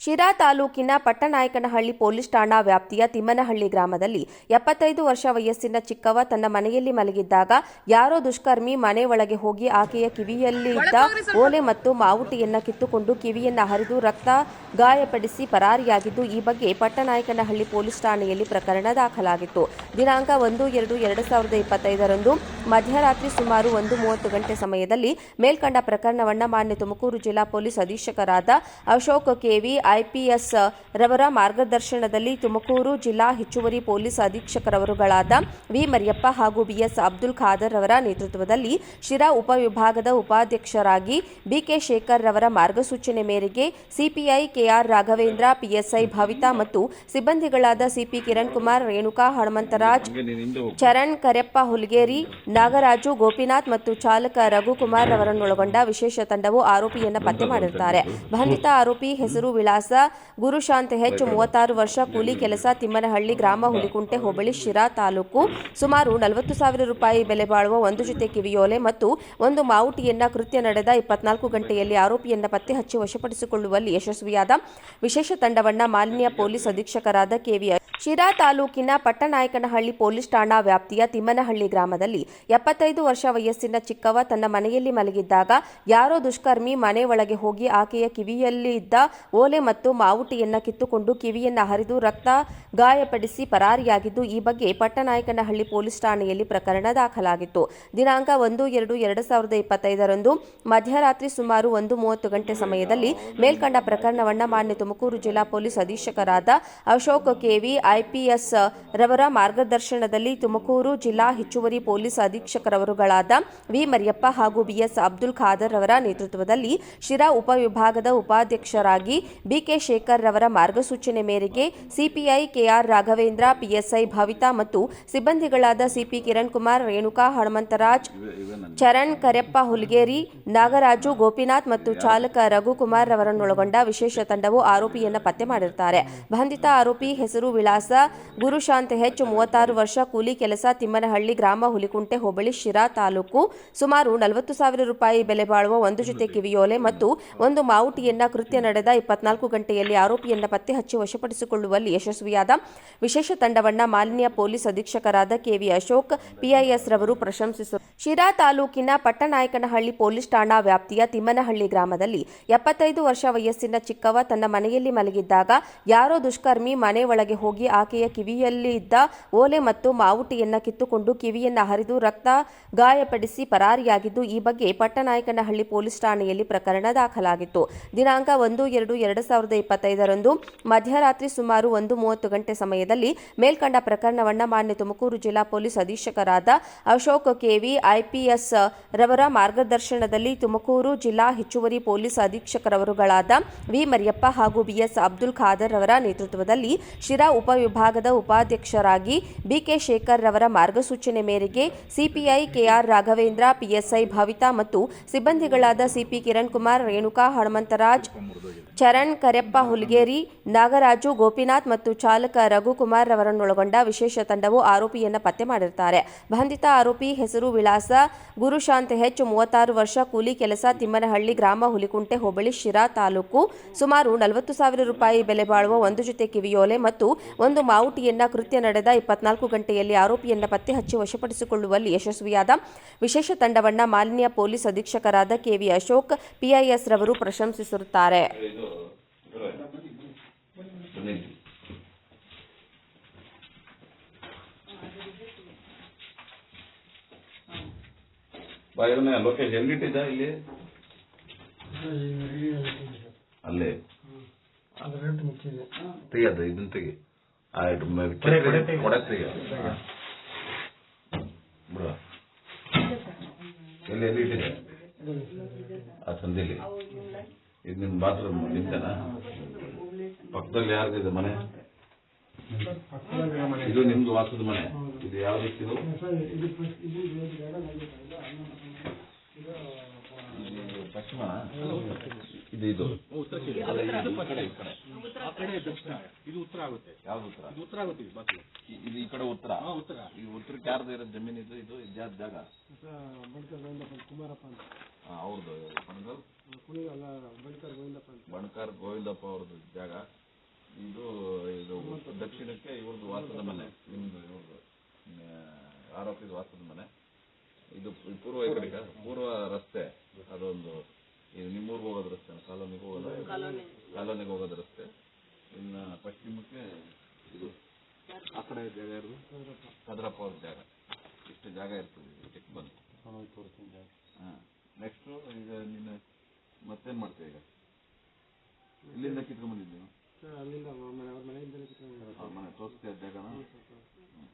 ಶಿರಾ ತಾಲೂಕಿನ ಪಟ್ಟನಾಯಕನಹಳ್ಳಿ ಪೊಲೀಸ್ ಠಾಣಾ ವ್ಯಾಪ್ತಿಯ ತಿಮ್ಮನಹಳ್ಳಿ ಗ್ರಾಮದಲ್ಲಿ ಎಪ್ಪತ್ತೈದು ವರ್ಷ ವಯಸ್ಸಿನ ಚಿಕ್ಕವ ತನ್ನ ಮನೆಯಲ್ಲಿ ಮಲಗಿದ್ದಾಗ ಯಾರೋ ದುಷ್ಕರ್ಮಿ ಮನೆ ಒಳಗೆ ಹೋಗಿ ಆಕೆಯ ಕಿವಿಯಲ್ಲಿ ಇದ್ದ ಓಲೆ ಮತ್ತು ಮಾವುಟಿಯನ್ನ ಕಿತ್ತುಕೊಂಡು ಕಿವಿಯನ್ನ ಹರಿದು ರಕ್ತ ಗಾಯಪಡಿಸಿ ಪರಾರಿಯಾಗಿದ್ದು, ಈ ಬಗ್ಗೆ ಪಟ್ಟನಾಯಕನಹಳ್ಳಿ ಪೊಲೀಸ್ ಠಾಣೆಯಲ್ಲಿ ಪ್ರಕರಣ ದಾಖಲಾಗಿತ್ತು. ದಿನಾಂಕ ಒಂದು ಎರಡು ಎರಡು ಸಾವಿರದ ಇಪ್ಪತ್ತೈದರಂದು ಮಧ್ಯರಾತ್ರಿ ಸುಮಾರು ಒಂದು ಮೂವತ್ತು ಗಂಟೆ ಸಮಯದಲ್ಲಿ ಮೇಲ್ಕಂಡ ಪ್ರಕರಣವನ್ನ ಮಾನ್ಯ ತುಮಕೂರು ಜಿಲ್ಲಾ ಪೊಲೀಸ್ ಅಧೀಕ್ಷಕರಾದ ಅಶೋಕ್ ಕೆವಿ ಐಪಿಎಸ್ ರವರ ಮಾರ್ಗದರ್ಶನದಲ್ಲಿ ತುಮಕೂರು ಜಿಲ್ಲಾ ಹೆಚ್ಚುವರಿ ಪೊಲೀಸ್ ಅಧೀಕ್ಷಕರವರುಗಳಾದ ವಿ ಮರಿಯಪ್ಪ ಹಾಗೂ ಬಿಎಸ್ ಅಬ್ದುಲ್ ಖಾದರ್ ರವರ ನೇತೃತ್ವದಲ್ಲಿ ಶಿರಾ ಉಪವಿಭಾಗದ ಉಪಾಧ್ಯಕ್ಷರಾಗಿ ಬಿಕೆ ಶೇಖರ್ ರವರ ಮಾರ್ಗಸೂಚನೆ ಮೇರೆಗೆ CPI KR Raghavendra PSI Bhavita ಮತ್ತು ಸಿಬ್ಬಂದಿಗಳಾದ ಸಿಪಿ ಕಿರಣ್ ಕುಮಾರ್ ರೇಣುಕಾ ಹನುಮಂತರಾಜ್ ಚರಣ್ ಕರೆಪ್ಪ ಹುಲ್ಗೇರಿ ನಾಗರಾಜು ಗೋಪಿನಾಥ್ ಮತ್ತು ಚಾಲಕ ರಘುಕುಮಾರ್ ಅವರನ್ನೊಳಗೊಂಡ ವಿಶೇಷ ತಂಡವು ಆರೋಪಿಯನ್ನು ಪತ್ತೆ ಮಾಡಿರುತ್ತಾರೆ. ಬಂಧಿತ ಆರೋಪಿ ಹೆಸರು ವಿಳಾಸ ಗುರುಶಾಂತ್ ಹೆಚ್ ಮೂವತ್ತಾರು ವರ್ಷ ಕೂಲಿ ಕೆಲಸ ತಿಮ್ಮನಹಳ್ಳಿ ಗ್ರಾಮ ಹುಲಿಕುಂಟೆ ಹೋಬಳಿ ಶಿರಾ ತಾಲೂಕು. ಸುಮಾರು ನಲವತ್ತು ಸಾವಿರ ರೂಪಾಯಿ ಬೆಲೆ ಬಾಳುವ ಒಂದು ಜೊತೆ ಕಿವಿಯೋಲೆ ಮತ್ತು ಒಂದು ಮಾವುಟಿಯನ್ನ ಕೃತ್ಯ ನಡೆದ ಇಪ್ಪತ್ನಾಲ್ಕು ಗಂಟೆಯಲ್ಲಿ ಆರೋಪಿಯನ್ನ ಪತ್ತೆ ಹಚ್ಚಿ ವಶಪಡಿಸಿಕೊಳ್ಳುವಲ್ಲಿ ಯಶಸ್ವಿಯಾದ ವಿಶೇಷ ತಂಡವನ್ನ ಮಾಲಿನ್ಯ ಪೊಲೀಸ್ ಅಧೀಕ್ಷಕರಾದ ಕೆವಿ ಶಿರಾ ತಾಲೂಕಿನ ಪಟ್ಟನಾಯಕನಹಳ್ಳಿ ಪೊಲೀಸ್ ಠಾಣಾ ವ್ಯಾಪ್ತಿಯ ತಿಮ್ಮನಹಳ್ಳಿ ಗ್ರಾಮದಲ್ಲಿ ಎಪ್ಪತ್ತೈದು ವರ್ಷ ವಯಸ್ಸಿನ ಚಿಕ್ಕವ ತನ್ನ ಮನೆಯಲ್ಲಿ ಮಲಗಿದ್ದಾಗ ಯಾರೋ ದುಷ್ಕರ್ಮಿ ಮನೆ ಒಳಗೆ ಹೋಗಿ ಆಕೆಯ ಕಿವಿಯಲ್ಲಿ ಇದ್ದ ಓಲೆ ಮತ್ತು ಮಾವುಟಿಯನ್ನ ಕಿತ್ತುಕೊಂಡು ಕಿವಿಯನ್ನ ಹರಿದು ರಕ್ತ ಗಾಯಪಡಿಸಿ ಪರಾರಿಯಾಗಿದ್ದು, ಈ ಬಗ್ಗೆ ಪಟ್ಟನಾಯಕನಹಳ್ಳಿ ಪೊಲೀಸ್ ಠಾಣೆಯಲ್ಲಿ ಪ್ರಕರಣ ದಾಖಲಾಗಿತ್ತು. ದಿನಾಂಕ ಒಂದು ಎರಡು ಎರಡು ಸಾವಿರದ ಇಪ್ಪತ್ತೈದರಂದು ಮಧ್ಯರಾತ್ರಿ ಸುಮಾರು ಒಂದು ಮೂವತ್ತು ಗಂಟೆ ಸಮಯದಲ್ಲಿ ಮೇಲ್ಕಂಡ ಪ್ರಕರಣವನ್ನ ಮಾನ್ಯ ತುಮಕೂರು ಜಿಲ್ಲಾ ಪೊಲೀಸ್ ಅಧೀಕ್ಷಕರಾದ ಅಶೋಕ್ ಕೆವಿ ಐಪಿಎಸ್ ರವರ ಮಾರ್ಗದರ್ಶನದಲ್ಲಿ ತುಮಕೂರು ಜಿಲ್ಲಾ ಹೆಚ್ಚುವರಿ ಪೊಲೀಸ್ ಅಧೀಕ್ಷಕರವರುಗಳಾದ ವಿ. ಮರಿಯಪ್ಪ ಹಾಗೂ ಬಿಎಸ್ ಅಬ್ದುಲ್ ಖಾದರ್ ರವರ ನೇತೃತ್ವದಲ್ಲಿ ಶಿರಾ ಉಪವಿಭಾಗದ ಉಪಾಧ್ಯಕ್ಷರಾಗಿ ಬಿಕೆ ಶೇಖರ್ ರವರ ಮಾರ್ಗಸೂಚನೆ ಮೇರೆಗೆ CPI KR Raghavendra PSI Bhavita ಮತ್ತು ಸಿಬ್ಬಂದಿಗಳಾದ ಸಿಪಿ ಕಿರಣ್ ಕುಮಾರ್, ರೇಣುಕಾ ಹನುಮಂತರಾಜ್, ಚರಣ್ ಕರೆಪ್ಪ ಹುಲ್ಗೇರಿ, ನಾಗರಾಜು ಗೋಪಿನಾಥ್ ಮತ್ತು ಚಾಲಕ ರಘುಕುಮಾರ್ ರವರನ್ನೊಳಗೊಂಡ ವಿಶೇಷ ತಂಡವು ಆರೋಪಿಯನ್ನು ಪತ್ತೆ ಮಾಡಿರುತ್ತಾರೆ. ಬಂಧಿತ ಆರೋಪಿ ಹೆಸರು ವಿಳಾಸ, ಗುರುಶಾಂತ್ ಹೆಚ್, ಮೂವತ್ತಾರು ವರ್ಷ, ಕೂಲಿ ಕೆಲಸ, ತಿಮ್ಮನಹಳ್ಳಿ ಗ್ರಾಮ ಹುಲಿಕುಂಟೆ ಹೋಬಳಿ ಶಿರಾ ತಾಲೂಕು. ಸುಮಾರು ನಲವತ್ತು ಸಾವಿರ ರೂಪಾಯಿ ಬೆಲೆ ಬಾಳುವ ಒಂದು ಜೊತೆ ಕಿವಿಯೋಲೆ ಮತ್ತು ಒಂದು ಮಾವುಟಿಯನ್ನ ಕೃತ್ಯ ನಡೆದ ಇಪ್ಪತ್ನಾಲ್ಕು ಗಂಟೆಯಲ್ಲಿ ಆರೋಪಿಯನ್ನ ಪತ್ತೆ ಹಚ್ಚಿ ವಶಪಡಿಸಿಕೊಳ್ಳುವಲ್ಲಿ ಯಶಸ್ವಿಯಾದ ವಿಶೇಷ ತಂಡವನ್ನ ಮಾಲಿನ್ಯ ಪೊಲೀಸ್ ಅಧೀಕ್ಷಕರಾದ ಕೆವಿ ಅಶೋಕ್, ಪಿಐಎಸ್ ರವರು ಪ್ರಶಂಸಿಸಿದರು ಶಿರಾ ತಾಲೂಕಿನ ಪಟ್ಟನಾಯಕನಹಳ್ಳಿ ಪೊಲೀಸ್ ಠಾಣಾ ವ್ಯಾಪ್ತಿಯ ತಿಮ್ಮನಹಳ್ಳಿ ಗ್ರಾಮದಲ್ಲಿ ಎಪ್ಪತ್ತೈದು ವರ್ಷ ವಯಸ್ಸಿನ ಚಿಕ್ಕವ ತನ್ನ ಮನೆಯಲ್ಲಿ ಮಲಗಿದ್ದಾಗ ಯಾರೋ ದುಷ್ಕರ್ಮಿ ಮನೆ ಒಳಗೆ ಹೋಗಿ ಆಕೆಯ ಕಿವಿಯಲ್ಲಿ ಇದ್ದ ಓಲೆ ಮತ್ತು ಮಾವುಟಿಯನ್ನ ಕಿತ್ತುಕೊಂಡು ಕಿವಿಯನ್ನ ಹರಿದು ರಕ್ತ ಗಾಯಪಡಿಸಿ ಪರಾರಿಯಾಗಿದ್ದು, ಈ ಬಗ್ಗೆ ಪಟ್ಟನಾಯಕನಹಳ್ಳಿ ಪೊಲೀಸ್ ಠಾಣೆಯಲ್ಲಿ ಪ್ರಕರಣ ದಾಖಲಾಗಿತ್ತು. ದಿನಾಂಕ ಒಂದು ಎರಡು ಎರಡು ಸಾವಿರದ ಇಪ್ಪತ್ತೈದರಂದು ಮಧ್ಯರಾತ್ರಿ ಸುಮಾರು ಒಂದು ಮೂವತ್ತು ಗಂಟೆ ಸಮಯದಲ್ಲಿ ಮೇಲ್ಕಂಡ ಪ್ರಕರಣವನ್ನ ಮಾನ್ಯ ತುಮಕೂರು ಜಿಲ್ಲಾ ಪೊಲೀಸ್ ಅಧೀಕ್ಷಕರಾದ ಅಶೋಕ್ ಕೆವಿ ಐಪಿಎಸ್ ರವರ ಮಾರ್ಗದರ್ಶನದಲ್ಲಿ ತುಮಕೂರು ಜಿಲ್ಲಾ ಹೆಚ್ಚುವರಿ ಪೊಲೀಸ್ ಅಧೀಕ್ಷಕರವರುಗಳಾದ ವಿ ಮರಿಯಪ್ಪ ಹಾಗೂ ಬಿಎಸ್ ಅಬ್ದುಲ್ ಖಾದರ್ ರವರ ನೇತೃತ್ವದಲ್ಲಿ ಶಿರಾ ಉಪವಿಭಾಗದ ಉಪಾಧ್ಯಕ್ಷರಾಗಿ ಬಿಕೆ ಶೇಖರ್ ರವರ ಮಾರ್ಗಸೂಚನೆ ಮೇರೆಗೆ CPI KR Raghavendra, PSI Bhavita ಮತ್ತು ಸಿಬ್ಬಂದಿಗಳಾದ ಸಿಪಿ ಕಿರಣ್ ಕುಮಾರ್ ರೇಣುಕಾ ಹನುಮಂತರಾಜ್, ಚರಣ್ ಕರೆಪ್ಪ ಹುಲ್ಗೇರಿ, ನಾಗರಾಜು ಗೋಪಿನಾಥ್ ಮತ್ತು ಚಾಲಕ ರಘುಕುಮಾರ್ ಅವರನ್ನೊಳಗೊಂಡ ವಿಶೇಷ ತಂಡವು ಆರೋಪಿಯನ್ನು ಪತ್ತೆ ಮಾಡಿರುತ್ತಾರೆ. ಬಂಧಿತ ಆರೋಪಿ ಹೆಸರು ವಿಳಾಸ ಗುರುಶಾಂತ್ ಹೆಚ್, ಮೂವತ್ತಾರು ವರ್ಷ, ಕೂಲಿ ಕೆಲಸ, ತಿಮ್ಮನಹಳ್ಳಿ ಗ್ರಾಮ, ಹುಲಿಕುಂಟೆ, ಹೋಬಳಿ, ಶಿರಾ ತಾಲೂಕು. ಸುಮಾರು ನಲವತ್ತು ಸಾವಿರ ರೂಪಾಯಿ ಬೆಲೆ ಬಾಳುವ ಒಂದು ಜೊತೆ ಕಿವಿಯೋಲೆ ಮತ್ತು ಒಂದು ಮಾವುಟಿಯನ್ನ ಕೃತ್ಯ ನಡೆದ ಇಪ್ಪತ್ನಾಲ್ಕು ಗಂಟೆಯಲ್ಲಿ ಆರೋಪಿಯನ್ನ ಪತ್ತೆ ಹಚ್ಚಿ ವಶಪಡಿಸಿಕೊಳ್ಳುವಲ್ಲಿ ಯಶಸ್ವಿಯಾದ ವಿಶೇಷ ತಂಡವನ್ನ ಮಾಲಿನ್ಯ ಪೊಲೀಸ್ ಅಧೀಕ್ಷಕರಾದ ಕೆವಿ ಅಶೋಕ್ ಪಿಐಎಸ್ ರವರು ಪ್ರಶಂಸಿಸಿರುತ್ತಾರೆ. ಅಲ್ಲೇ. ತೆಗಿಯದ ಇದನ್ನ ತೆಗಿ. ಆಯ್ತು ಕೊಡೆ ತೆಗಿ. ಕೊಡೆ ತೆಗಿ ಬಿಡು ಎಲ್ಲಿ ಎಲ್ಲಿ ಇಟ್ಟಿದೆ ಆ ಸಂದಿಲಿ. ಇದು ನಿಮ್ ಬಾತ್ರೂಮ್ ನಿಂತನ ಪಕ್ಕದಲ್ಲಿ ಯಾರ್ದಿದೆ ಮನೆ? ಮನೆ ಇದು ನಿಮ್ದು ವಾಸದ ಮನೆ. ಇದು ಯಾವ ರೀತಿ ಜಾಗ ಪಶ್ಚಿಮ ಇದು? ಇದು ಇದು ಉತ್ತರ ಆಗುತ್ತೆ ಯಾವ್ದು ಉತ್ತರ ಇದು ಉತ್ತರ ಆಗುತ್ತೆ ಇದು. ಇದು ಈ ಕಡೆ ಉತ್ತರ. ಉತ್ತರ. ಈ ಉತ್ತರಕ್ಕೆ ಯಾರ್ದು ಇರೋ ಜಮೀನು ಇದು ಇದು ಇದ್ಯಾವ್ದು ಗೋವಿಂದಪ್ಪ ಕುಮಾರಪ್ಪ ಅಂತ. ಅವ್ರದ್ದು ಪಣಗಲ್ ಕುಣಿ ಅಲ್ಲ ಬಳಿಕರ್ ಗೋವಿಂದಪ್ಪ ಅಂತ. ಬಣಕಾರ್ ಗೋವಿಂದಪ್ಪ ಅವ್ರದ್ದು ಜಾಗ. ಇದು ಇದು ದಕ್ಷಿಣಕ್ಕೆ ಇವ್ರದ್ದು ವಾಸದ ಮನೆ. ನಿಮ್ದು ಇವ್ರದ್ದು ಆರೋಪಿದ ವಾಸದ ಮನೆ. ಇದು ಪೂರ್ವ ಈ ಕಡೆಗ ಪೂರ್ವ ರಸ್ತೆ. ಅದೊಂದು ಇದು ನಿಮ್ಮೂರ್ಗೆ ಹೋಗೋದು ರಸ್ತೆ ಕಾಲೋನಿಗೆ ಹೋಗೋದು? ಕಾಲೋನಿಗೆ ಹೋಗೋದು ರಸ್ತೆ. ಇನ್ನು ಪಶ್ಚಿಮಕ್ಕೆ ಇದು ಆ ಕಡೆ ಜಾಗ ಇರೋದು ಕದ್ರಪ್ಪ ಅವ್ರ ಜಾಗ. ಇಷ್ಟು ಜಾಗ ಇರ್ತದೆ ಚೆಕ್ ಬಂತು ನೆಕ್ಸ್ಟ್ ಹಾಂ. ನೆಕ್ಸ್ಟು ಈಗ ನಿನ್ನ ಮತ್ತೇನ್ ಮಾಡ್ತೀಯ ಈಗ. ಇಲ್ಲಿಂದ ಕಿತ್ಕೊಂಡ್ಬಂದಿದ್ದೀನಿ ಸರ್ ಅಲ್ಲಿಂದ ಅವ್ರ ಮನೆಯಿಂದ ಅವ್ರ ಮನೆ ತೋರಿಸ್ತೀಯ ಜಾಗನ? ಹ್ಮ್.